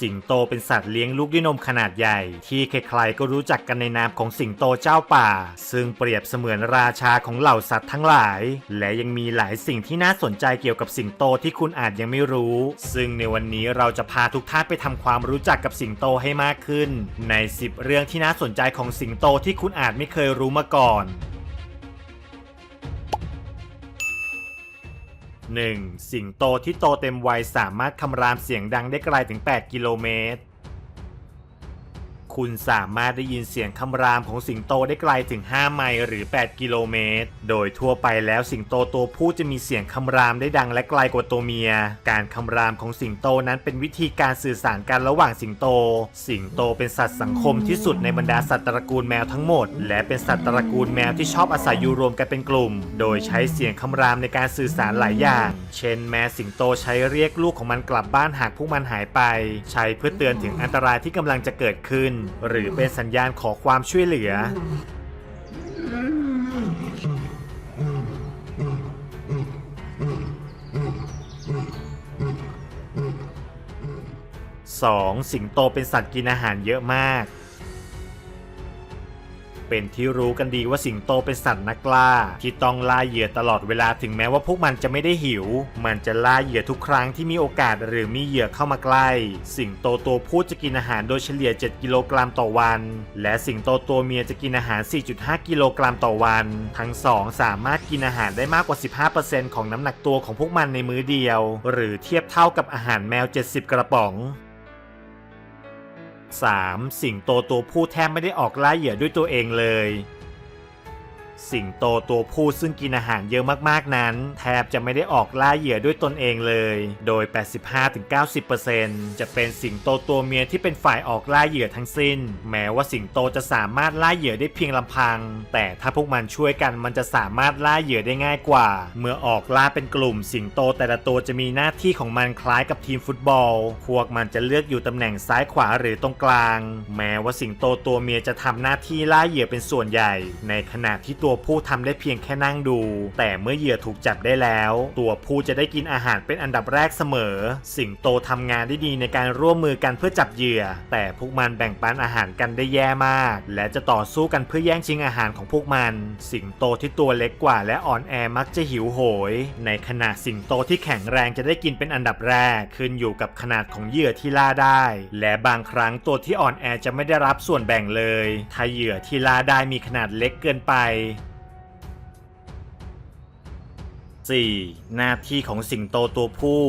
สิงโตเป็นสัตว์เลี้ยงลูกด้วยนมขนาดใหญ่ ที่ใครๆก็รู้จักกันในนามของสิงโตเจ้าป่า ซึ่งเปรียบเสมือนราชาของเหล่าสัตว์ทั้งหลาย และยังมีหลายสิ่งที่น่าสนใจเกี่ยวกับสิงโตที่คุณอาจยังไม่รู้ ซึ่งในวันนี้เราจะพาทุกท่านไปทำความรู้จักกับสิงโตให้มากขึ้น ใน 10 เรื่องที่น่าสนใจของสิงโตที่คุณอาจไม่เคยรู้มาก่อน 1. สิงโตที่โตเต็มวัยสามารถคำรามเสียงดังได้ไกลถึง 8 กิโลเมตร คุณสามารถได้ยินเสียงคำรามของสิงโตได้ไกลถึง 5 ไมล์หรือ 8 กิโลเมตร โดยทั่วไปแล้วสิงโตตัวผู้จะมีเสียงคำรามได้ดังและไกลกว่าตัวเมีย การคำรามของสิงโตนั้นเป็นวิธีการสื่อสารกันระหว่างสิงโต สิงโตเป็นสัตว์สังคมที่สุดในบรรดาสัตว์ตระกูลแมวทั้งหมด และเป็นสัตว์ตระกูลแมวที่ชอบอาศัยอยู่รวมกันเป็นกลุ่ม โดยใช้เสียงคำรามในการสื่อสารหลายอย่าง เช่น แม้สิงโตใช้เรียกลูกของมันกลับบ้านหากพวกมันหายไป ใช้เพื่อเตือนถึงอันตรายที่กำลังจะเกิดขึ้นหรือเป็นสัญญาณขอความช่วยเหลือ 2. สิงโตเป็นสัตว์กินอาหารเยอะมาก เป็นที่รู้กันดีว่าสิงโตเป็นสัตว์นักล่า ที่ต้องล่าเหยื่อตลอดเวลาถึงแม้ว่าพวกมันจะไม่ได้หิว มันจะล่าเหยื่อทุกครั้งที่มีโอกาสหรือมีเหยื่อเข้ามาใกล้ สิงโตตัวผู้จะกินอาหารโดยเฉลี่ย 7 กิโลกรัมต่อวัน และสิงโตตัวเมียจะกินอาหาร 4.5 กิโลกรัมต่อวัน ทั้งสองสามารถกินอาหารได้มากกว่า 15%ของน้ำหนักตัวของพวกมันในมื้อเดียว หรือเทียบเท่ากับอาหารแมว 70 กระป๋อง 3. สิงโตตัวผู้แทบไม่ได้ออกล่าเหยื่อด้วยตัวเองเลย สิงโตตัวผู้ซึ่งกินอาหารเยอะมากๆนั้น แทบจะไม่ได้ออกล่าเหยื่อด้วยตนเองเลย โดย 85-90%จะเป็นสิงโตตัวเมียที่เป็นฝ่ายออกล่าเหยื่อทั้งสิ้น แม้ว่าสิงโตจะสามารถล่าเหยื่อได้เพียงลำพัง แต่ถ้าพวกมันช่วยกันมันจะสามารถล่าเหยื่อได้ง่ายกว่า เมื่อออกล่าเป็นกลุ่มสิงโตแต่ละตัวจะมีหน้าที่ของมันคล้ายกับทีมฟุตบอล พวกมันจะเลือกอยู่ตำแหน่งซ้ายขวาหรือตรงกลาง แม้ว่าสิงโตตัวเมียจะทำหน้าที่ล่าเหยื่อเป็นส่วนใหญ่ ในขณะที่ตัวัวผู้ทำได้เพียงแค่นั่งดู แต่เมื่อเหยื่อถูกจับได้แล้ว ตัวผู้จะได้กินอาหารเป็นอันดับแรกเสมอ สิงโตทำงานได้ดีในการร่วมมือกันเพื่อจับเหยื่อ แต่พวกมันแบ่งปันอาหารกันได้แย่มาก และจะต่อสู้กันเพื่อแย่งชิงอาหารของพวกมัน สิงโตที่ตัวเล็กกว่าและอ่อนแอมักจะหิวโหย ในขณะสิงโตที่แข็งแรงจะได้กินเป็นอันดับแรก ขึ้นอยู่กับขนาดของเหยื่อที่ล่าได้ และบางครั้งตัวที่อ่อนแอจะไม่ได้รับส่วนแบ่งเลย ถ้าเหยื่อที่ล่าได้มีขนาดเล็กเกินไป 4. หน้าที่ของสิงโตตัวผู้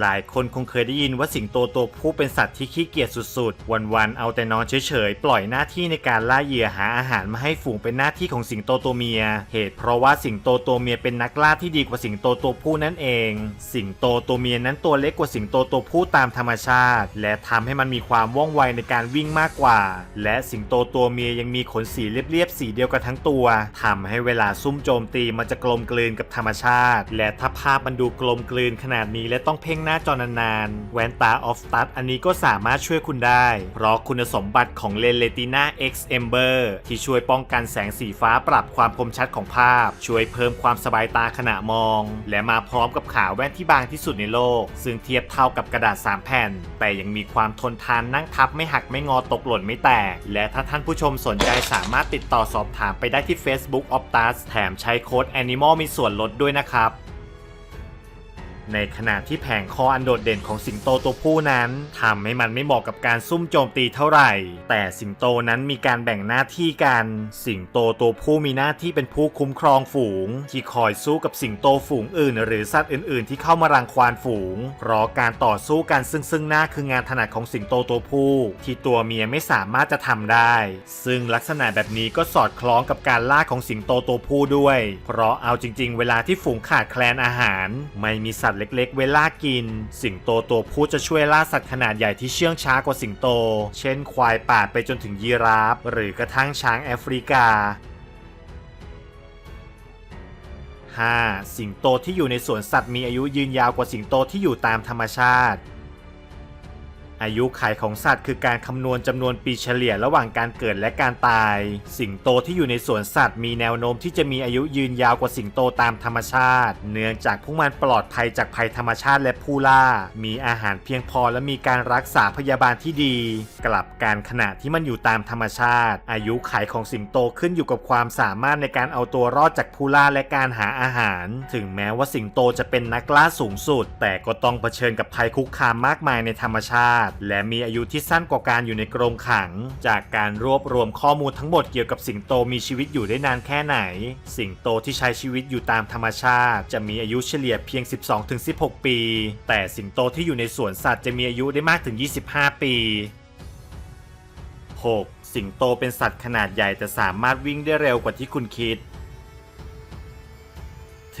หลายคนคงเคยได้ยินว่าสิงโตตัวผู้เป็นสัตว์ที่ขี้เกียจสุดๆ วันๆ เอาแต่นอนเฉยๆ ปล่อยหน้าที่ในการล่าเหยื่อหาอาหารมาให้ฝูงเป็นหน้าที่ของสิงโตตัวเมีย เหตุเพราะว่าสิงโตตัวเมียเป็นนักล่าที่ดีกว่าสิงโตตัวผู้นั่นเอง สิงโตตัวเมียนั้นตัวเล็กกว่าสิงโตตัวผู้ตามธรรมชาติ และทำให้มันมีความว่องไวในการวิ่งมากกว่า และสิงโตตัวเมียยังมีขนสีเรียบๆ สีเดียวกันทั้งตัวทำให้เวลาซุ่มโจมตีมันจะกลมกลืนกับธรรมชาติ และถ้าภาพมันดูกลมกลืนขนาดนี้และต้องเพ่งหน้าจอนานๆแว่นตาออฟตัดอันนี้ก็สามารถช่วยคุณได้ เพราะคุณสมบัติของเลนเลติน่า X Ember ที่ช่วยป้องกันแสงสีฟ้าปรับความคมชัดของภาพ ช่วยเพิ่มความสบายตาขณะมอง และมาพร้อมกับขาแว่นที่บางที่สุดในโลก ซึ่งเทียบเท่ากับกระดาษ 3 แผ่น แต่ยังมีความทนทานนั่งทับไม่หักไม่งอตกหล่นไม่แตก และถ้าท่านผู้ชมสนใจสามารถติดต่อสอบถามไปได้ที่ Facebook Optus แถมใช้โค้ด Animal มีส่วนลดด้วยนะครับ ในขณะที่แผงคออันโดดเด่นของสิงโตตัวผู้นั้นทำให้มันไม่เหมาะกับการซุ่มโจมตีเท่าไหร่ แต่สิงโตนั้นมีการแบ่งหน้าที่กัน สิงโตตัวผู้มีหน้าที่เป็นผู้คุ้มครองฝูง ที่คอยสู้กับสิงโตฝูงอื่น หรือสัตว์อื่น ๆ ที่เข้ามารังควานฝูง เพราะการต่อสู้กันซึ่งซึ่งหน้าคืองานถนัดของสิงโตตัวผู้ ที่ตัวเมียไม่สามารถจะทำได้ ซึ่งลักษณะแบบนี้ก็สอดคล้องกับการล่าของสิงโตตัวผู้ด้วย เพราะเอาจริง ๆ เวลาที่ฝูงขาดแคลนอาหาร ไม่มีสัตวเล็กๆ เวลากิน สิงโตตัวผู้จะช่วยล่าสัตว์ขนาดใหญ่ที่เชื่องช้ากว่าสิงโต เช่นควายป่าไปจนถึงยีราฟ หรือกระทั่งช้างแอฟริกา 5. สิงโตที่อยู่ในสวนสัตว์มีอายุยืนยาวกว่าสิงโตที่อยู่ตามธรรมชาติ อายุขัยของสัตว์คือการคำนวณจำนวนปีเฉลี่ยระหว่างการเกิดและการตาย สิงโตที่อยู่ในสวนสัตว์มีแนวโน้มที่จะมีอายุยืนยาวกว่าสิงโตตามธรรมชาติ เนื่องจากพวกมันปลอดภัยจากภัยธรรมชาติและผู้ล่า มีอาหารเพียงพอและมีการรักษาพยาบาลที่ดี กลับการขณะที่มันอยู่ตามธรรมชาติ อายุขัยของสิงโตขึ้นอยู่กับความสามารถในการเอาตัวรอดจากผู้ล่าและการหาอาหาร ถึงแม้ว่าสิงโตจะเป็นนักล่าสูงสุด แต่ก็ต้องเผชิญกับภัยคุกคามมากมายในธรรมชาติและมีอายุที่สั้นกว่าการอยู่ในกรงขัง จากการรวบรวมข้อมูลทั้งหมดเกี่ยวกับสิงโตมีชีวิตอยู่ได้นานแค่ไหน สิงโตที่ใช้ชีวิตอยู่ตามธรรมชาติ จะมีอายุเฉลี่ยเพียง 12-16 ปี แต่สิงโตที่อยู่ในสวนสัตว์จะมีอายุได้มากถึง 25 ปี 6. สิงโตเป็นสัตว์ขนาดใหญ่แต่สามารถวิ่งได้เร็วกว่าที่คุณคิด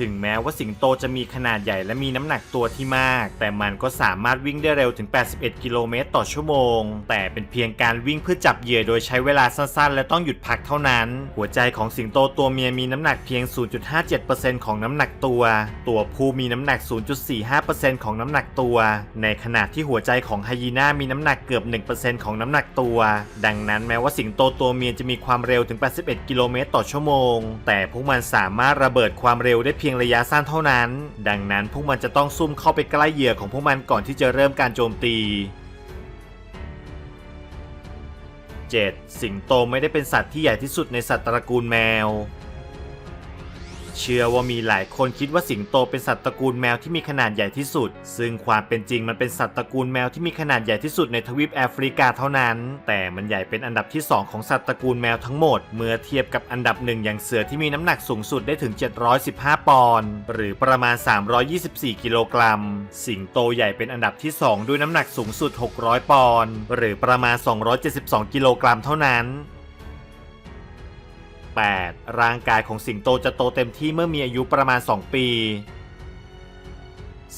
ถึงแม้ว่าสิงโตจะมีขนาดใหญ่และมีน้ำหนักตัวที่มาก แต่มันก็สามารถวิ่งได้เร็วถึง 81 กิโลเมตรต่อชั่วโมง แต่เป็นเพียงการวิ่งเพื่อจับเหยื่อโดยใช้เวลาสั้นๆ และต้องหยุดพักเท่านั้น หัวใจของสิงโตตัวเมียมีน้ำหนักเพียง 0.57%ของน้ำหนักตัว ตัวผู้มีน้ำหนัก 0.45%ของน้ำหนักตัว ในขณะที่หัวใจของไฮยีน่ามีน้ำหนักเกือบ 1%ของน้ำหนักตัว ดังนั้นแม้ว่าสิงโตตัวเมียจะมีความเร็วถึง 81 กิโลเมตรต่อชั่วโมง แต่พวกมันสามารถระเบิดความเร็วได้เพียงียงระยะสั้นเท่านั้น ดังนั้นพวกมันจะต้องซุ่มเข้าไปใกล้เหยื่อของพวกมันก่อนที่จะเริ่มการโจมตี 7. สิงโตไม่ได้เป็นสัตว์ที่ใหญ่ที่สุดในสัตว์ตระกูลแมว เชื่อว่ามีหลายคนคิดว่าสิงโตเป็นสัตว์ตระกูลแมวที่มีขนาดใหญ่ที่สุด ซึ่งความเป็นจริงมันเป็นสัตว์ตระกูลแมวที่มีขนาดใหญ่ที่สุดในทวีปแอฟริกาเท่านั้น แต่มันใหญ่เป็นอันดับที่ 2 ของสัตว์ตระกูลแมวทั้งหมด เมื่อเทียบกับอันดับหนึ่งอย่างเสือที่มีน้ำหนักสูงสุดได้ถึง 715 ปอนด์หรือประมาณ 324 กิโลกรัม สิงโตใหญ่เป็นอันดับที่ 2 ด้วยน้ำหนักสูงสุด 600 ปอนด์หรือประมาณ 272 กิโลกรัมเท่านั้น 8. ร่างกายของสิงโตจะโตเต็มที่เมื่อมีอายุประมาณ 2 ปี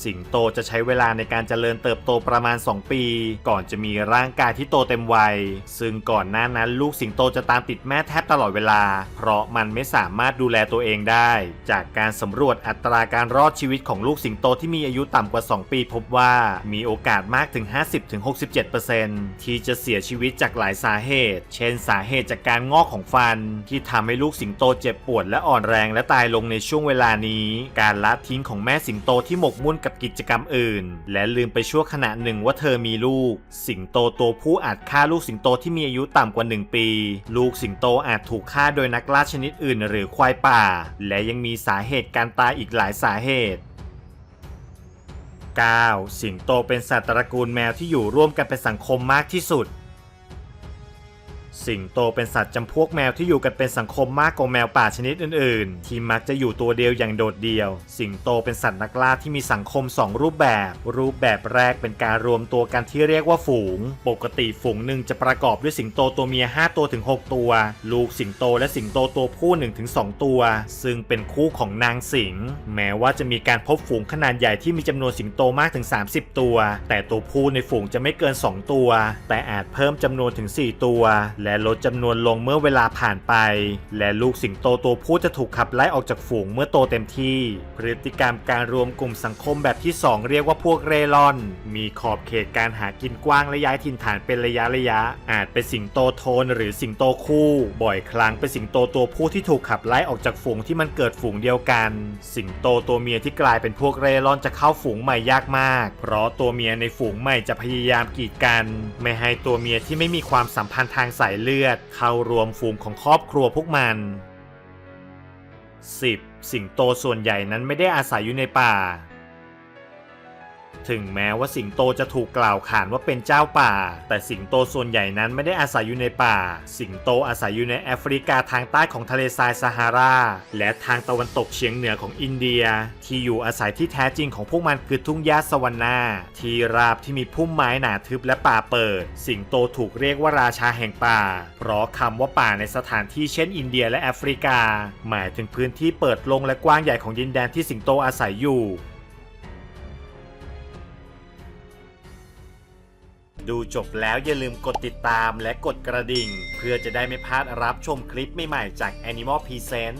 สิงโตจะใช้เวลาในการเจริญเติบโตประมาณ 2 ปี ก่อนจะมีร่างกายที่โตเต็มวัย ซึ่งก่อนหน้านั้นลูกสิงโตจะตามติดแม่แทบตลอดเวลา เพราะมันไม่สามารถดูแลตัวเองได้ จากการสำรวจอัตราการรอดชีวิตของลูกสิงโตที่มีอายุต่ำกว่า 2 ปี พบว่ามีโอกาสมากถึง 50-67%ที่จะเสียชีวิตจากหลายสาเหตุ เช่น สาเหตุจากการงอกของฟัน ที่ทำให้ลูกสิงโตเจ็บปวดและอ่อนแรงและตายลงในช่วงเวลานี้ การละทิ้งของแม่สิงโตที่หมกมุ่นกับกิจกรรมอื่น และลืมไปชั่วขณะหนึ่งว่าเธอมีลูก สิงโตตัวผู้อาจฆ่าลูกสิงโตที่มีอายุต่ำกว่า 1 ปี ลูกสิงโตอาจถูกฆ่าโดยนักล่าชนิดอื่น หรือควายป่า และยังมีสาเหตุการตายอีกหลายสาเหตุ 9. สิงโตเป็นสัตว์ตระกูลแมวที่อยู่ร่วมกันเป็นสังคมมากที่สุด สิงโตเป็นสัตว์จำพวกแมวที่อยู่กันเป็นสังคมมากกว่าแมวป่าชนิดอื่นๆ ที่มักจะอยู่ตัวเดียวอย่างโดดเดี่ยว สิงโตเป็นสัตว์นักล่าที่มีสังคม 2 รูปแบบ รูปแบบแรกเป็นการรวมตัวกันที่เรียกว่าฝูง ปกติฝูงหนึ่งจะประกอบด้วยสิงโตตัวเมีย 5 ตัวถึง 6 ตัว ลูกสิงโตและสิงโตตัวผู้1ถึง2ตัว ซึ่งเป็นคู่ของนางสิง แม้ว่าจะมีการพบฝูงขนาดใหญ่ที่มีจำนวนสิงโตมากถึง 30 ตัว แต่ตัวผู้ในฝูงจะไม่เกิน 2 ตัว แต่อาจเพิ่มจำนวนถึง 4 ตัวและลดจำนวนลงเมื่อเวลาผ่านไป และลูกสิงโตตัวผู้จะถูกขับไล่ออกจากฝูงเมื่อโตเต็มที่ พฤติกรรมการรวมกลุ่มสังคมแบบที่ 2 เรียกว่าพวกเร่ร่อน มีขอบเขตการหากินกว้างและย้ายถิ่นฐานเป็นระยะระยะ อาจเป็นสิงโตโทนหรือสิงโตคู่ บ่อยครั้งเป็นสิงโตตัวผู้ที่ถูกขับไล่ออกจากฝูงที่มันเกิดฝูงเดียวกัน สิงโตตัวเมียที่กลายเป็นพวกเร่ร่อนจะเข้าฝูงใหม่ยากมาก เพราะตัวเมียในฝูงใหม่จะพยายามกีดกัน ไม่ให้ตัวเมียที่ไม่มีความสัมพันธ์ทางสายเลือดเข้ารวมฝูงของครอบครัวพวกมัน 10. สิงโตส่วนใหญ่นั้นไม่ได้อาศัยอยู่ในป่า ถึงแม้ว่าสิงโตจะถูกกล่าวขานว่าเป็นเจ้าป่า แต่สิงโตส่วนใหญ่นั้นไม่ได้อาศัยอยู่ในป่า สิงโตอาศัยอยู่ในแอฟริกาทางใต้ของทะเลทรายซาฮาราและทางตะวันตกเฉียงเหนือของอินเดีย ที่อยู่อาศัยที่แท้จริงของพวกมันคือทุ่งหญ้าสวรรค์นาที่ราบที่มีพุ่มไม้หนาทึบและป่าเปิด สิงโตถูกเรียกว่าราชาแห่งป่า เพราะคำว่าป่าในสถานที่เช่น อินเดียและแอฟริกา หมายถึงพื้นที่เปิดโล่งและกว้างใหญ่ของดินแดนที่สิงโตอาศัยอยู่ ดูจบแล้วอย่าลืมกดติดตามและกดกระดิ่ง เพื่อจะได้ไม่พลาดรับชมคลิปใหม่ๆจาก Animal Present